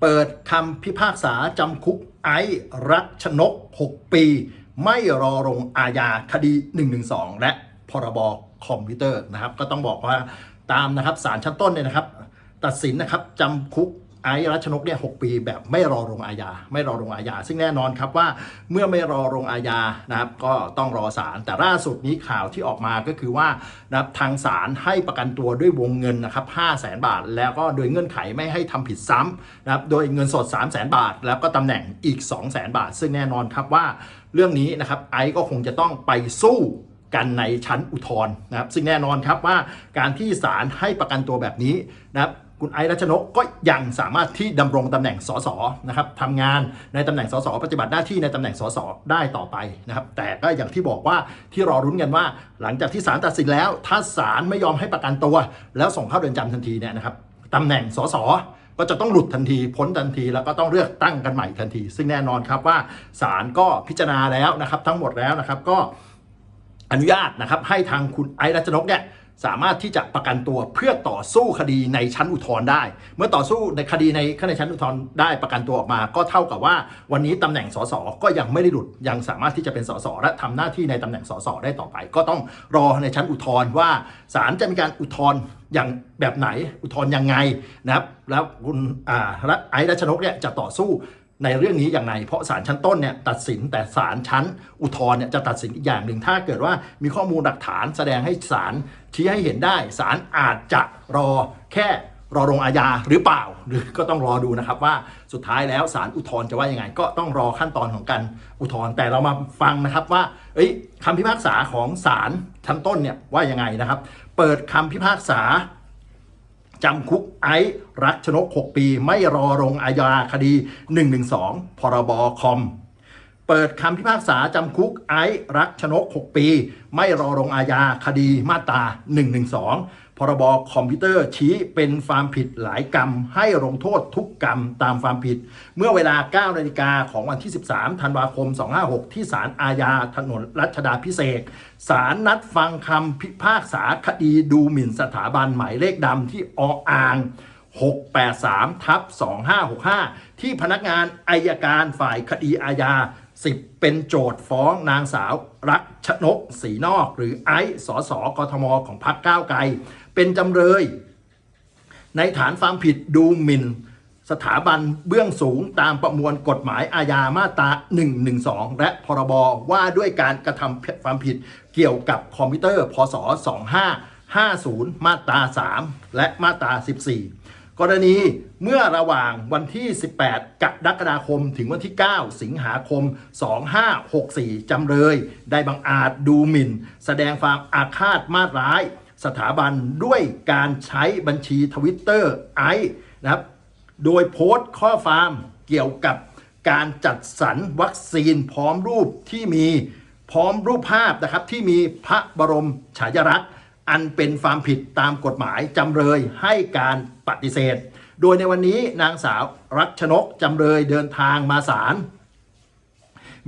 เปิดคำพิพากษาจำคุกไอรักชนก 6 ปี ไม่รอลงอาญาคดี 112 และพรบคอมพิวเตอร์นะครับ ก็ต้องบอกว่าตามนะครับศาลชั้นต้นเนี่ยนะครับ ตัดสินนะครับจำคุก ไอซ์รัชนกเนี่ยหปีแบบไม่รอลงอาญาไม่รอลงอาญาซึ่งแน่นอนครับว่าเมื่อไม่รอลงอาญานะครับก็ต้องรอศาลแต่ล่าสุดนี้ข่าวที่ออกมาก็คือว่านะครับทางศาลให้ประกันตัวด้วยวงเงินนะครับ5 0 0แสนบาท แล้วก็โดยเงื่อนไขไม่ให้ทำผิดซ้ำนะครับโดยเงินสด 3 0 0แสนบาท แล้วก็ตำแหน่งอีก 2 0 0แสนบาท ซึ่งแน่นอนครับว่าเรื่องนี้นะครับไอซ์ก็คงจะต้องไปสู้กันในชั้นอุทธรณ์นะครับซึ่งแน่นอนครับว่าการที่ศาลให้ประกันตัวแบบนี้นะครับ คุณไอรัชนกก็ยังสามารถที่ดำรงตำแหน่งสสนะครับทำงานในตำแหน่งสสปฏิบัติหน้าที่ในตำแหน่งสสได้ต่อไปนะครับ แต่ก็อย่างที่บอกว่าที่รอรุ้นกันว่า หลังจากที่ศาลตัดสินแล้ว ถ้าศาลไม่ยอมให้ประกันตัว แล้วส่งเข้าเรือนจำทันทีเนี่ยนะครับตำแหน่งสสก็จะต้องหลุดทันทีพ้นทันทีแล้วก็ต้องเลือกตั้งกันใหม่ทันที ซึ่งแน่นอนครับว่าศาลก็พิจารณาแล้วนะครับ ทั้งหมดแล้วนะครับก็อนุญาตนะครับให้ทางคุณไอรัชนกเนี่ย สามารถที่จะประกันตัวเพื่อต่อสู้คดีในชั้นอุทธรณ์ได้ เมื่อต่อสู้ในคดีในขั้นในชั้นอุทธรณ์ได้ประกันตัวออกมา ก็เท่ากับว่า วันนี้ตำแหน่งสสก็ยังไม่ได้หลุดยังสามารถที่จะเป็นสสและทำหน้าที่ในตำแหน่งสสได้ต่อไป ก็ต้องรอในชั้นอุทธรณ์ว่าศาลจะมีการอุทธรณ์อย่างแบบไหนอุทธรณ์ยังไงนะครับแล้วคุณอ่าไอซ์รัชนกเนี่ยจะต่อสู้ ในเรื่องนี้อย่างไรเพราะศาลชั้นต้นเนี่ยตัดสินแต่ศาลชั้นอุทธรณ์เนี่ยจะตัดสินอีกอย่างหนึ่งถ้าเกิดว่ามีข้อมูลหลักฐานแสดงให้ศาลชี้ให้เห็นได้ศาลอาจจะรอแค่รอลงอาญาหรือเปล่า หรือก็ต้องรอดูนะครับว่าสุดท้ายแล้วศาลอุทธรณ์จะว่ายังไง ก็ต้องรอขั้นตอนของการอุทธรณ์แต่เรามาฟังนะครับว่าเอ้ยคำพิพากษาของศาลชั้นต้นเนี่ยว่ายังไงนะครับ เปิดคำพิพากษา จำคุกไอ้รักชนก 6 ปี ไม่รอลงอาญาคดี 112 พรบคอม เปิดคำพิพากษาจำคุกไอ้รักชนก 6 ปี ไม่รอลงอาญาคดีมาตรา 112 พรบคอมพิวเตอร์ชี้เป็นความผิดหลายกรรม ให้ลงโทษทุกกรรมตามความผิด เมื่อเวลา 9 นาฬิกาของวันที่ 13 ธันวาคม 256 ที่ศาลอาญาถนนรัชดาพิเศษศาลนัดฟังคำพิพากษาคดีดูหมิ่นสถาบันหมายเลขดำที่ออ่าง 683ทับ2565 ที่พนักงานอายการฝ่ายคดีอาญา10เป็นโจทย์ฟ้องนางสาวรักชนกศรีนอก หรือไอซ์สสกทมของพรรคก้าวไกล เป็นจำเลย ในฐานความผิดดูหมิ่น สถาบันเบื้องสูงตามประมวลกฎหมายอาญามาตรา 112 และพรบว่าด้วยการกระทำความผิดเกี่ยวกับคอมพิวเตอร์ พศ 2550 มาตรา 3 และมาตรา 14กรณีเมื่อระหว่างวันที่ 18 กรกฎาคม ถึงวันที่ 9 สิงหาคม 2564 จำเลย ได้บังอาจดูหมิ่น แสดงความอาฆาตมาตร้าย สถาบันด้วยการใช้บัญชีทวิตเตอร์ไอนะครับ โดยโพสต์ข้อความเกี่ยวกับการจัดสรรวัคซีนพร้อมรูปที่มีพร้อมรูปภาพนะครับที่มีพระบรมฉายาลักษณ์อันเป็นความผิดตามกฎหมายจำเลยให้การปฏิเสธ โดยในวันนี้นางสาวรัชนกจำเลยเดินทางมาศาล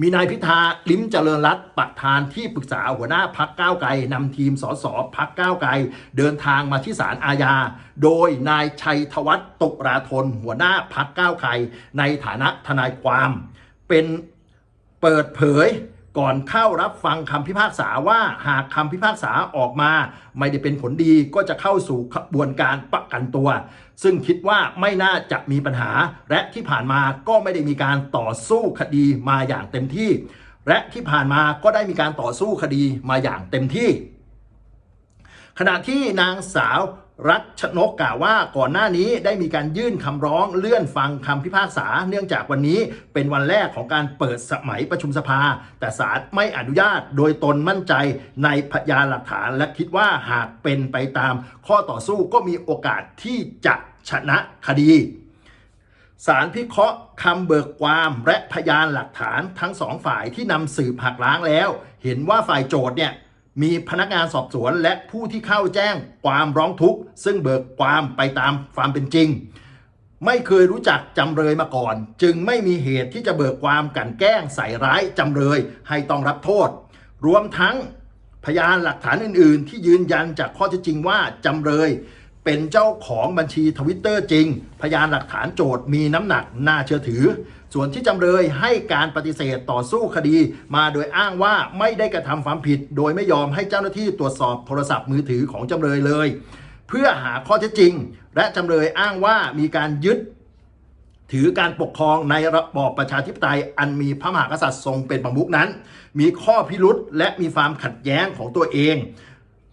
มีนายพิธาลิ้มเจริญรัตประธานที่ปรึกษาหัวหน้าพักก้าวไกลนำทีมสสพักก้าวไกล เดินทางมาที่ศาลอาญา โดยนายชัยธวัฒน์ตุราธนหัวหน้าพักก้าวไกล ในฐานะทนายความ เป็นเปิดเผย ก่อนเข้ารับฟังคำพิพากษาว่าหากคำพิพากษาออกมา ไม่ได้เป็นผลดีก็จะเข้าสู่กระบวนการประกันตัว ซึ่งคิดว่าไม่น่าจะมีปัญหา และที่ผ่านมาก็ไม่ได้มีการต่อสู้คดีมาอย่างเต็มที่ และที่ผ่านมาก็ได้มีการต่อสู้คดีมาอย่างเต็มที่ ขณะที่นางสาว รัชนกกล่าวว่าก่อนหน้านี้ได้มีการยื่นคำร้องเลื่อนฟังคำพิพากษา เนื่องจากวันนี้เป็นวันแรกของการเปิดสมัยประชุมสภา แต่ศาลไม่อนุญาตโดยตนมั่นใจในพยานหลักฐาน และคิดว่าหากเป็นไปตาม ข้อต่อสู้ก็มีโอกาสที่จะชนะคดีสารพิเคราะห์คำเบิกความและพยานหลักฐานทั้งสองฝ่ายที่นำสืบหักล้างแล้ว เห็นว่าฝ่ายโจทย์เนี่ย มีพนักงานสอบสวนและผู้ที่เข้าแจ้งความร้องทุกข์ ซึ่งเบิกความไปตามความเป็นจริง ไม่เคยรู้จักจำเลยมาก่อน จึงไม่มีเหตุที่จะเบิกความกันแกล้งใส่ร้ายจำเลยให้ต้องรับโทษ รวมทั้งพยานหลักฐานอื่น ๆ ที่ยืนยันจากข้อเท็จจริงว่าจำเลย เป็นเจ้าของบัญชีทวิตเตอร์จริง พยานหลักฐานโจทย์มีน้ำหนักน่าเชื่อถือ ส่วนที่จำเลยให้การปฏิเสธต่อสู้คดี มาโดยอ้างว่าไม่ได้กระทำความผิด โดยไม่ยอมให้เจ้าหน้าที่ตรวจสอบโทรศัพท์มือถือของจำเลยเลย เพื่อหาข้อเท็จจริง และจำเลยอ้างว่ามีการยึดถือการปกครองในระบอบประชาธิปไตย อันมีพระมหากษัตริย์ทรงเป็นประมุขนั้น มีข้อพิรุษและมีความขัดแย้งของตัวเอง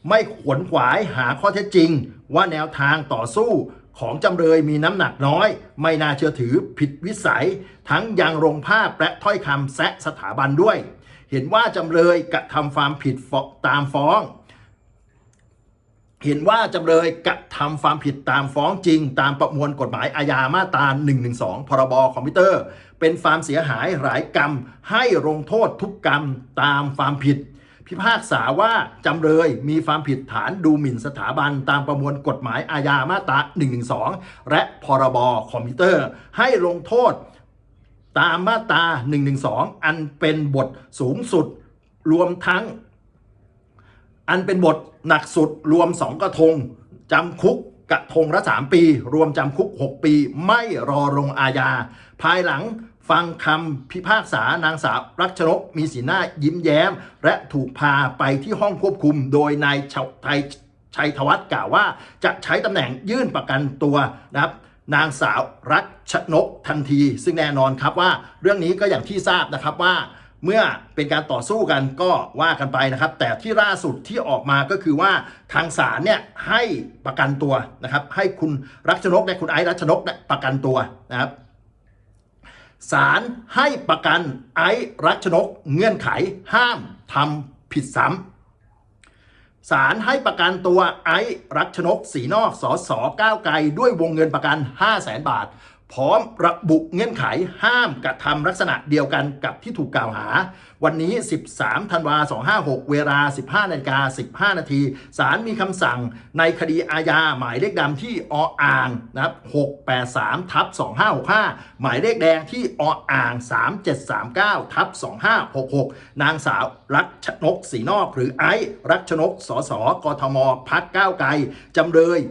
ไม่ขวนขวายหาข้อเท็จจริง ว่าแนวทางต่อสู้ของจำเลยมีน้ำหนักน้อย ไม่น่าเชื่อถือผิดวิสัย ทั้งยังลงภาพและถ้อยคำแซะสถาบันด้วย เห็นว่าจำเลยกระทำความผิดตามฟ้อง เห็นว่าจำเลยกระทำความผิดตามฟ้องจริง ตามประมวลกฎหมายอาญามาตรา 112 พรบคอมพิวเตอร์ เป็นความเสียหายหลายกรรม ให้ลงโทษทุกกรรมตามความผิด พิพากษาว่าจำเลยมีความผิดฐานดูหมิ่นสถาบันตามประมวลกฎหมายอาญามาตรา 112 และพรบคอมพิวเตอร์ ให้ลงโทษตามมาตรา 112 อันเป็นบทสูงสุดรวมทั้ง อันเป็นบทหนักสุดรวม 2 กระทงจำคุกกระทงละ 3 ปี รวมจำคุก 6 ปี ไม่รอลงอาญาภายหลัง ฟังคำพิพากษานางสาวรักชนกมีสีหน้ายิ้มแย้ม และถูกพาไปที่ห้องควบคุม โดยนายชาวไทยชัยธวัฒน์กล่าวว่า จะใช้ตำแหน่งยื่นประกันตัวนะครับนางสาวรัชนกทันที ซึ่งแน่นอนครับว่า เรื่องนี้ก็อย่างที่ทราบนะครับว่าเมื่อเป็นการต่อสู้กันก็ว่ากันไปนะครับ แต่ที่ล่าสุดที่ออกมาก็คือว่าทางศาลเนี่ยให้ประกันตัวนะครับ ให้คุณรัชนกเนี่ยคุณไอซ์รัชนกเนี่ยประกันตัวนะครับ ศาลให้ประกันไอ้รัชนกเงื่อนไขห้ามทำผิดซ้ำศาลให้ประกันตัวไอ้รักชนกสีนอกสอสอก้าวไกลด้วยวงเงินประกัน 5 0 0แสนบาท พร้อมระบุเงื่อนไขห้ามกระทำลักษณะเดียวกันกับที่ถูกกล่าวหา วันนี้ 13 ธันวา256 เวลา 15นาฬิกา15 นาทีศาลมีคำสั่งในคดีอาญาหมายเลขดำที่ออ่างนะครับ683ทับ2565 หมายเลขแดงที่ออ่าง 3739ทับ2566 นางสาวรักชนกสีนอกหรือไอรักชนกสสกทมพักก้าวไกลจำเลย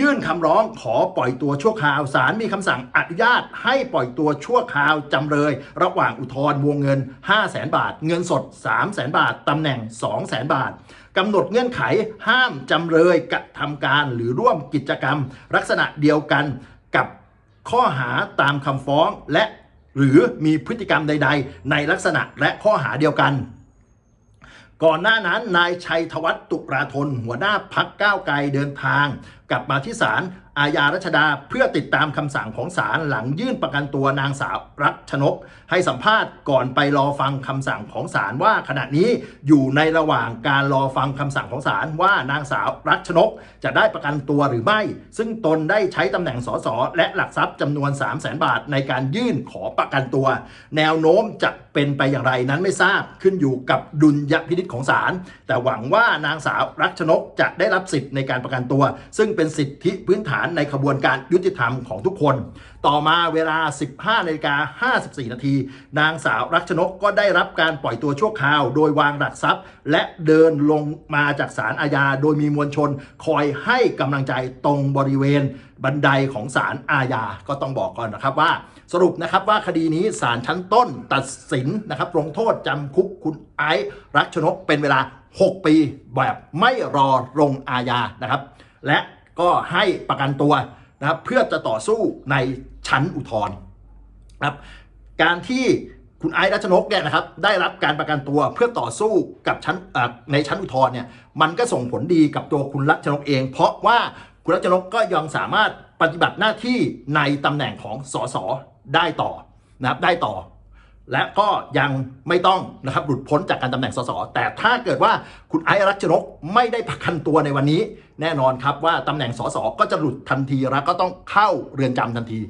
ยื่นคำร้องขอปล่อยตัวชั่วคราวศาลมีคำสั่งอนุญาตให้ปล่อยตัวชั่วคราวจำเลย ระหว่างอุทธรณ์วงเงิน 5 0 0แสนบาท เงินสด 3 0 0แสนบาทตำแหน่ง 2 0 0แสนบาทกำหนดเงื่อนไขห้ามจำเลยกระทำการหรือร่วมกิจกรรม ลักษณะเดียวกันกับข้อหาตามคำฟ้องและหรือมีพฤติกรรมใด ๆ ในลักษณะและข้อหาเดียวกันก่อนหน้านั้นนายชัยธวัฒน์ตุราธนหัวหน้าพักก้าวไกลเดินทาง กลับมาที่ศาลอาญารัชดาเพื่อติดตามคำสั่งของศาลหลังยื่นประกันตัวนางสาวรัชนก ให้สัมภาษณ์ก่อนไปรอฟังคำสั่งของศาลว่าขณะนี้อยู่ในระหว่างการรอฟังคำสั่งของศาลว่านางสาวรัชนกจะได้ประกันตัวหรือไม่ ซึ่งตนได้ใช้ตำแหน่งสสและหลักทรัพย์จำนวน 3 0 0แสนบาทในการยื่นขอประกันตัว แนวโน้มจะเป็นไปอย่างไรนั้นไม่ทราบขึ้นอยู่กับดุลยพินิจของศาลแต่หวังว่านางสาวรัชนกจะได้รับสิทธิ์ในการประกันตัว ซึ่งเป็นสิทธิพื้นฐานในขบวนการยุติธรรมของทุกคน ต่อมาเวลา 15นาฬิกา54 นาที นางสาวรักชนกก็ได้รับการปล่อยตัวชั่วคราว โดยวางหลักทรัพย์ และเดินลงมาจากศาลอาญา โดยมีมวลชนคอยให้กำลังใจตรงบริเวณบันไดของศาลอาญา ก็ต้องบอกก่อนนะครับว่า สรุปนะครับว่าคดีนี้ศาลชั้นต้นตัดสินนะครับลงโทษจำคุกคุณไอซ์รักชนกเป็นเวลา 6 ปีแบบไม่รอลงอาญานะครับ และ ก็ให้ประกันตัวนะครับเพื่อจะต่อสู้ในชั้นอุทธรณ์นะครับการที่คุณไอซ์รัชนกเนี่ยนะครับได้รับการประกันตัวเพื่อต่อสู้กับชั้นในชั้นอุทธรณ์เนี่ยมันก็ส่งผลดีกับตัวคุณรัชนกเอง เพราะว่าคุณรัชนกก็ยังสามารถปฏิบัติหน้าที่ในตำแหน่งของสสได้ต่อนะครับได้ต่อ และก็ยังไม่ต้องนะครับหลุดพ้นจากการตำแหน่งสส แต่ถ้าเกิดว่าคุณไอรัชนกไม่ได้ประกันตัวในวันนี้ แน่นอนครับว่าตำแหน่งสสก็จะหลุดทันทีแล้วก็ต้องเข้าเรือนจำทันที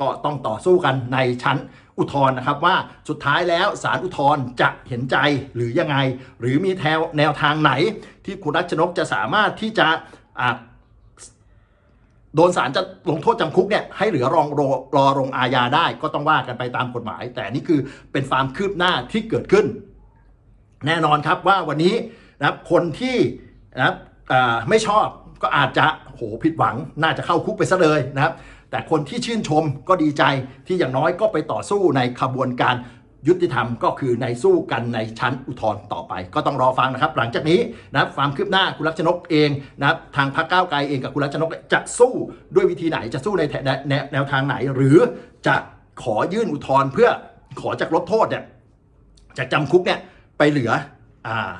ก็ต้องต่อสู้กันในชั้นอุทธรณ์นะครับว่าสุดท้ายแล้วศาลอุทธรณ์จะเห็นใจหรือยังไง หรือมีแนวแนวทางไหน ที่คุณรัชนกจะสามารถที่จะ โดนศาลจะลงโทษจำคุกเนี่ยให้เหลือรองรอรอลงอาญาได้ก็ต้องว่ากันไปตามกฎหมาย แต่นี่คือเป็นความคืบหน้าที่เกิดขึ้น แน่นอนครับว่าวันนี้นะครับคนที่นะครับอ่าไม่ชอบก็อาจจะโหผิดหวังน่าจะเข้าคุกไปซะเลยนะครับ แต่คนที่ชื่นชมก็ดีใจที่อย่างน้อยก็ไปต่อสู้ในขบวนการ ยุติธรรมก็คือในสู้กันในชั้นอุทธรณ์ต่อไป ก็ต้องรอฟังนะครับ หลังจากนี้นะครับความคืบหน้าคุณรัชนกเองนะครับทางพรรคก้าวไกลเองกับคุณรัชนกจะสู้ด้วยวิธีไหนจะสู้ในแนแแนวทางไหน หรือจะขอยื่นอุทธรณ์เพื่อขอจากลดโทษเนี่ยจากจำคุกเนี่ยไปเหลืออ่า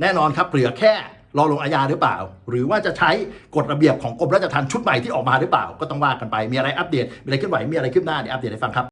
แน่นอนครับเหลือแค่รอลงอาญาหรือเปล่า หรือว่าจะใช้กฎระเบียบของกรมราชทัณฑ์ชุดใหม่ที่ออกมาหรือเปล่า ก็ต้องว่ากันไปมีอะไรอัปเดตมีอะไรเคลื่อนไหวมีอะไรขึ้นหน้าเดี๋ยวอัปเดตให้ฟังครับ